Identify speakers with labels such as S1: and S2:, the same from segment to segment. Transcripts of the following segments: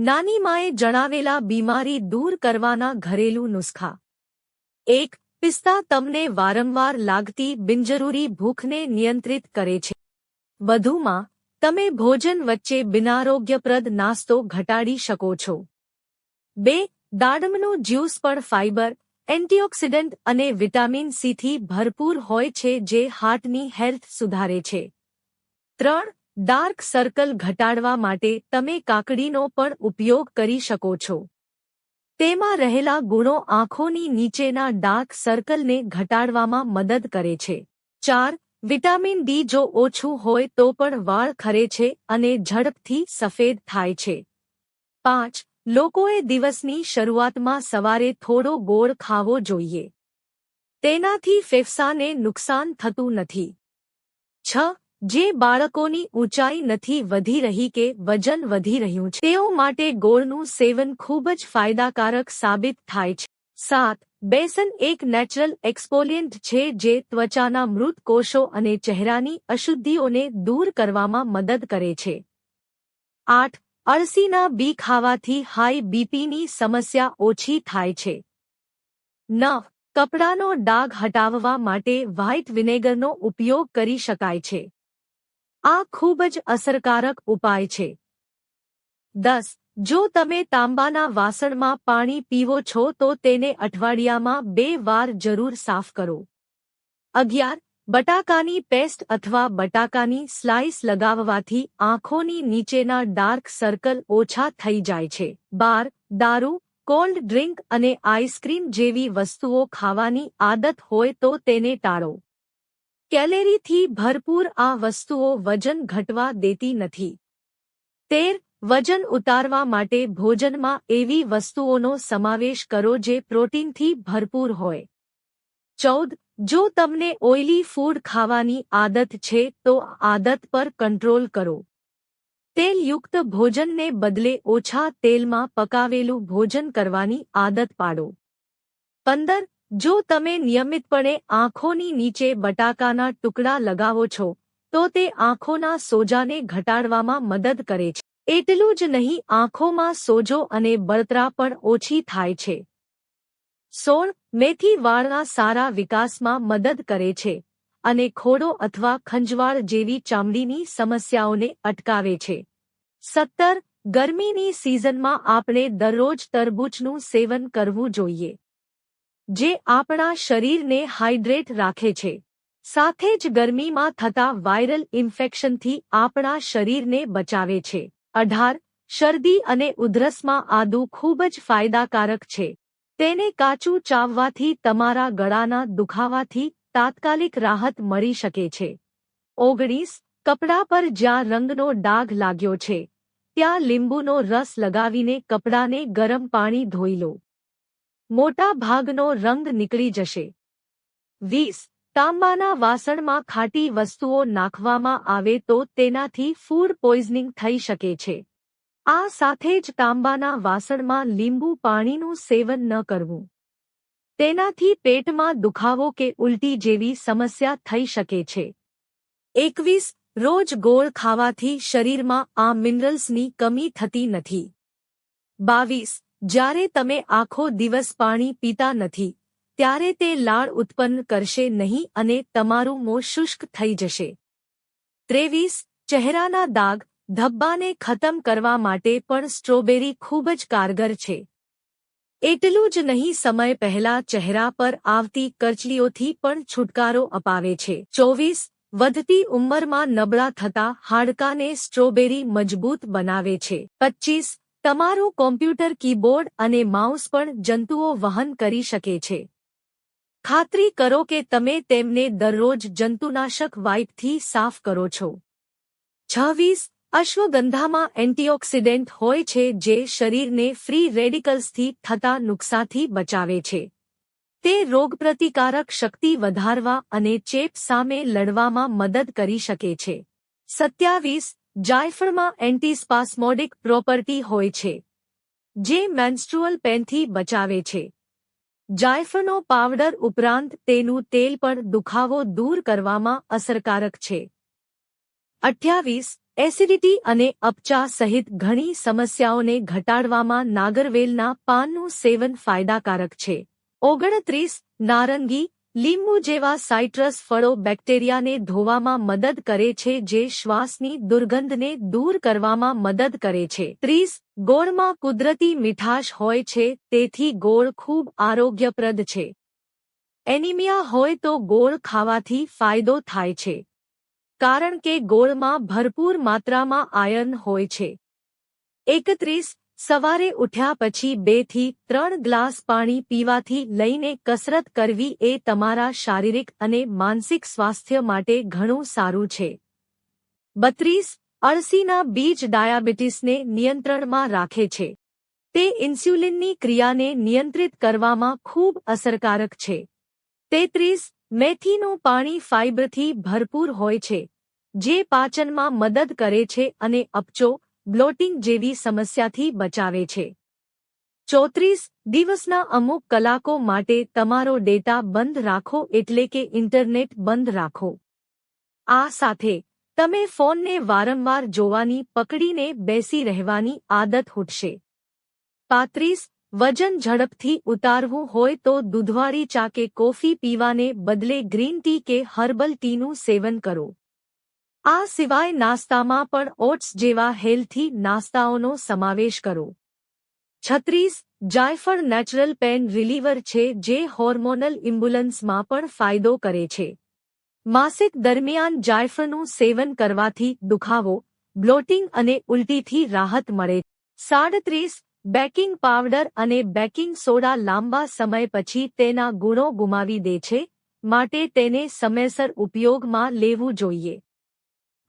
S1: નાની માએ જણાવેલા બીમારી દૂર કરવાના ઘરેલું નુસ્ખા. એક, પિસ્તા તમને વારંવાર લાગતી બિનજરૂરી ભૂખને નિયંત્રિત કરે છે. વધુમાં, તમે ભોજન વચ્ચે બિનારોગ્યપ્રદ નાસ્તો ઘટાડી શકો છો. બે, દાડમનું જ્યુસ પણ ફાઇબર એન્ટીઓક્સિડન્ટ અને વિટામિન સીથી ભરપૂર હોય છે જે હાર્ટની હેલ્થ સુધારે છે. ત્રણ ડાર્ક સર્કલ ઘટાડવા માટે તમે કાકડીનો પણ ઉપયોગ કરી શકો છો. તેમાં રહેલા ગુણો આંખોની નીચેના ડાર્ક સર્કલને ઘટાડવામાં મદદ કરે છે. ચાર, વિટામિન ડી જો ઓછું હોય તો પણ વાળ ખરે છે અને ઝડપથી સફેદ થાય છે. પાંચ, લોકોએ દિવસની શરૂઆતમાં સવારે થોડો ગોળ ખાવો જોઈએ. તેનાથી ફેફસાને નુકસાન થતું નથી. છ જે બાળકોની ઊંચાઈ નથી વધી રહી કે વજન વધી રહ્યું છે. તેઓ માટે ગોળનું સેવન ખૂબ જ ફાયદાકારક સાબિત થાય છે. સાત, બેસન એક નેચરલ એક્સપોલિયન્ટ છે જે ત્વચાના મૃત કોષો અને ચહેરાની અશુદ્ધિઓને દૂર કરવામાં મદદ કરે છે. આઠ, અળસીના બી ખાવાથી હાઈ બીપીની સમસ્યા ઓછી થાય છે. નવ, કપડાનો ડાઘ હટાવવા માટે વ્હાઇટ વિનેગરનો ઉપયોગ કરી શકાય છે. આ ખૂબ જ અસરકારક ઉપાય છે. દસ, જો તમે તાંબાના વાસણમાં પાણી પીવો છો તો તેને અઠવાડિયામાં બે વાર જરૂર સાફ કરો. અગિયાર, બટાકાની પેસ્ટ અથવા બટાકાની સ્લાઇસ લગાવવાથી આંખોની નીચેના ડાર્ક સર્કલ ઓછા થઈ જાય છે. બાર, દારૂ, કોલ્ડ ડ્રિંક અને આઈસ્ક્રીમ જેવી વસ્તુઓ ખાવાની આદત હોય તો તેને ટાળો. કેલેરીથી ભરપૂર આ વસ્તુઓ વજન ઘટવા દેતી નથી. તેર, વજન ઉતારવા માટે ભોજનમાં એવી વસ્તુઓનો સમાવેશ કરો જે પ્રોટીનથી ભરપૂર હોય. ચૌદ, જો તમને ઓઇલી ફૂડ ખાવાની આદત છે, તો આદત પર કંટ્રોલ કરો. તેલયુક્ત ભોજનને બદલે ઓછા તેલમાં પકાવેલું ભોજન કરવાની આદત પાડો. પંદર જો તમે નિયમિતપણે આંખોની નીચે બટાકાના ટુકડા લગાવો છો, તો તે આંખોના સોજાને ઘટાડવામાં મદદ કરે છે. એટલું જ નહીં, આંખોમાં સોજો અને બળતરા પણ ઓછી થાય છે. સોળ, મેથી વાળના સારા વિકાસમાં મદદ કરે છે અને ખોડો અથવા ખંજવાળ જેવી ચામડીની સમસ્યાઓને અટકાવે છે. સત્તર, ગરમીની સિઝનમાં આપણે દરરોજ તરબૂચનું સેવન કરવું જોઈએ. જે આપણા શરીરને હાઇડ્રેટ રાખે છે. સાથે જ ગરમીમાં થતા વાયરલ ઇન્ફેક્શનથી આપણા શરીરને બચાવે છે. અઢાર, શરદી અને ઉધરસમાં આદુ ખૂબ જ ફાયદાકારક છે. તેને કાચું ચાવવાથી તમારા ગળાના દુખાવાથી તાત્કાલિક રાહત મળી શકે છે. ઓગણીસ, કપડા પર જ્યાં રંગનો ડાઘ લાગ્યો છે, ત્યાં લીંબુનો રસ લગાવીને કપડાને ગરમ પાણી ધોઈ લો. મોટા ભાગનો રંગ નીકળી જશે. વીસ, તાંબાના વાસણમાં ખાટી વસ્તુઓ નાખવામાં આવે તો તેનાથી ફૂડ પોઈઝનિંગ થઈ શકે છે. આ સાથે જ તાંબાના વાસણમાં લીંબુ પાણીનું સેવન ન કરવું. તેનાથી પેટમાં દુખાવો કે ઉલટી જેવી સમસ્યા થઈ શકે છે. એકવીસ, રોજ ગોળ ખાવાથી શરીરમાં આ મિનરલ્સની કમી થતી નથી. બાવીસ જ્યારે તમે આખો દિવસ પાણી પીતા નથી, ત્યારે તે લાળ ઉત્પન્ન કરશે નહીં અને તમારું મોં શુષ્ક થઈ જશે. ત્રેવીસ, ચહેરાના દાગ ધબ્બાને ખતમ કરવા માટે પણ સ્ટ્રોબેરી ખૂબ જ કારગર છે. એટલું જ નહીં, સમય પહેલા ચહેરા પર આવતી કરચલીઓથી પણ છુટકારો અપાવે છે. ચોવીસ, વધતી ઉંમરમાં નબળા થતા હાડકાને સ્ટ્રોબેરી મજબૂત બનાવે છે. પચ્ચીસ તમારું કોમ્પ્યુટર કીબોર્ડ અને માઉસ પણ જંતુઓ વહન કરી શકે છે. ખાતરી કરો કે તમે તેમને દરરોજ જંતુનાશક વાઇપથી સાફ કરો છો. છવ્વીસ, અશ્વગંધામાં એન્ટીઓક્સિડન્ટ હોય છે જે શરીરને ફ્રી રેડિકલ્સથી થતા નુકસાનથી બચાવે છે. તે રોગપ્રતિકારક શક્તિ વધારવા અને ચેપ સામે લડવામાં મદદ કરી શકે છે. સત્યાવીસ જાયફળમાં એન્ટીસ્પાસ્મોડિક પ્રોપર્ટી હોય છે, જે મેન્સ્ટ્રુઅલ પેનથી બચાવે છે. જાયફળનો પાવડર ઉપરાંત તેનું તેલ પણ દુખાવો દૂર કરવામાં અસરકારક છે. અઠ્યાવીસ, એસિડિટી અને અપચા સહિત ઘણી સમસ્યાઓને ઘટાડવામાં નાગરવેલના પાનનું સેવન ફાયદાકારક છે. ઓગણત્રીસ, નારંગી લીંબુ જેવા સાઇટ્રસ ફળો બેક્ટેરિયાને ધોવામાં મદદ કરે છે જે શ્વાસની દુર્ગંધને દૂર કરવામાં મદદ કરે છે. ત્રીસ, ગોળમાં કુદરતી મીઠાશ હોય છે, તેથી ગોળ ખૂબ આરોગ્યપ્રદ છે. એનિમિયા હોય તો ગોળ ખાવાથી ફાયદો થાય છે. કારણ કે ગોળમાં ભરપૂર માત્રામાં આયર્ન હોય છે. એકત્રીસ સવારે ઉઠ્યા પછી બેથી ત્રણ ગ્લાસ પાણી પીવાથી લઈને કસરત કરવી એ તમારા શારીરિક અને માનસિક સ્વાસ્થ્ય માટે ઘણું સારું છે. બત્રીસ, અળસીના બીજ ડાયાબિટીસને નિયંત્રણમાં રાખે છે. તે ઇન્સ્યુલિનની ક્રિયાને નિયંત્રિત કરવામાં ખૂબ અસરકારક છે. તેત્રીસ, મેથીનું પાણી ફાઇબરથી ભરપૂર હોય છે, જે પાચનમાં મદદ કરે છે અને અપચો બ્લોટિંગ જેવી સમસ્યાથી બચાવે છે. ચોત્રીસ, દિવસના અમુક કલાકો માટે તમારો ડેટા બંધ રાખો એટલે કે ઇન્ટરનેટ બંધ રાખો. આ સાથે, તમે ફોનને વારંવાર જોવાની પકડીને બેસી રહેવાની આદત હૂટશે. પાંત્રીસ, વજન ઝડપથી ઉતારવું હોય તો દૂધવાળી ચા કે કોફી પીવાને બદલે ગ્રીન ટી કે હર્બલ ટીનું સેવન કરો. આ સિવાય નાસ્તામાં પણ ઓટ્સ જેવા હેલ્થી નાસ્તાઓનો સમાવેશ કરો. છત્રીસ, જાયફળ નેચરલ પેન રિલીવર છે જે હોર્મોનલ ઇમ્બ્યુલન્સમાં પણ ફાયદો કરે છે. માસિક દરમિયાન જાયફળનું સેવન કરવાથી દુખાવો, બ્લોટિંગ અને ઉલટીથી રાહત મળે. સાડત્રીસ, બેકિંગ પાવડર અને બેકિંગ સોડા લાંબા સમય પછી તેના ગુણો ગુમાવી દે છે, માટે તેને સમયસર ઉપયોગમાં લેવું જોઈએ.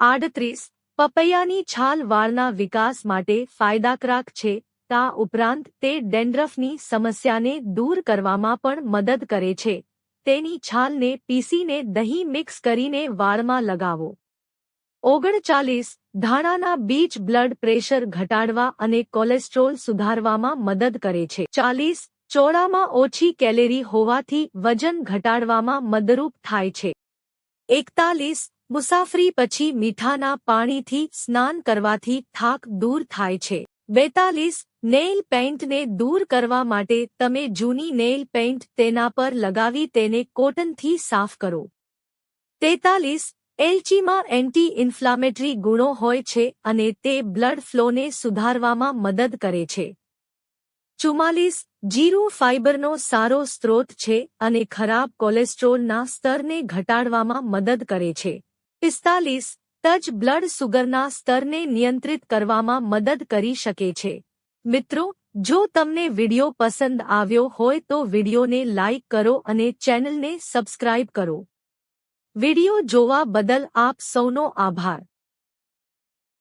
S1: આડત્રીસ, પપૈયાની છાલ વાળના વિકાસ માટે ફાયદાકારક છે, તા ઉપરાંત તે ડેન્ડ્રફની સમસ્યાને દૂર કરવામાં પણ મદદ કરે છે. તેની છાલને પીસીને દહીં મિક્સ કરીને વાળમાં લગાવો. ઓગણચાલીસ, ધાણાના બીજ બ્લડ પ્રેશર ઘટાડવા અને કોલેસ્ટ્રોલ સુધારવામાં મદદ કરે છે. ચાલીસ, ચોળામાં ઓછી કેલેરી હોવાથી વજન ઘટાડવામાં મદરૂપ થાય છે. એકતાલીસ મુસાફરી પછી મીઠાના પાણીથી સ્નાન કરવાથી થાક દૂર થાય છે. બેતાલીસ, નેઇલ પેઇન્ટને દૂર કરવા માટે તમે જૂની નેઇલ પેઇન્ટ તેના પર લગાવી તેને કોટનથી સાફ કરો. તેતાલીસ, એલચીમાં એન્ટી ઇન્ફ્લામેટરી ગુણો હોય છે અને તે બ્લડ ફ્લોને સુધારવામાં મદદ કરે છે. ચુમ્માલીસ, જીરું ફાઇબરનો સારો સ્ત્રોત છે અને ખરાબ કોલેસ્ટ્રોલના સ્તરને ઘટાડવામાં મદદ કરે છે. પિસ્તાલીસ, તજ બ્લડ સુગરના સ્તરને નિયંત્રિત કરવામાં મદદ કરી શકે છે. મિત્રો, જો તમને વિડિયો પસંદ આવ્યો હોય તો વિડિયોને લાઇક કરો અને ચેનલને સબસ્ક્રાઇબ કરો. વિડિયો જોવા બદલ આપ સૌનો આભાર.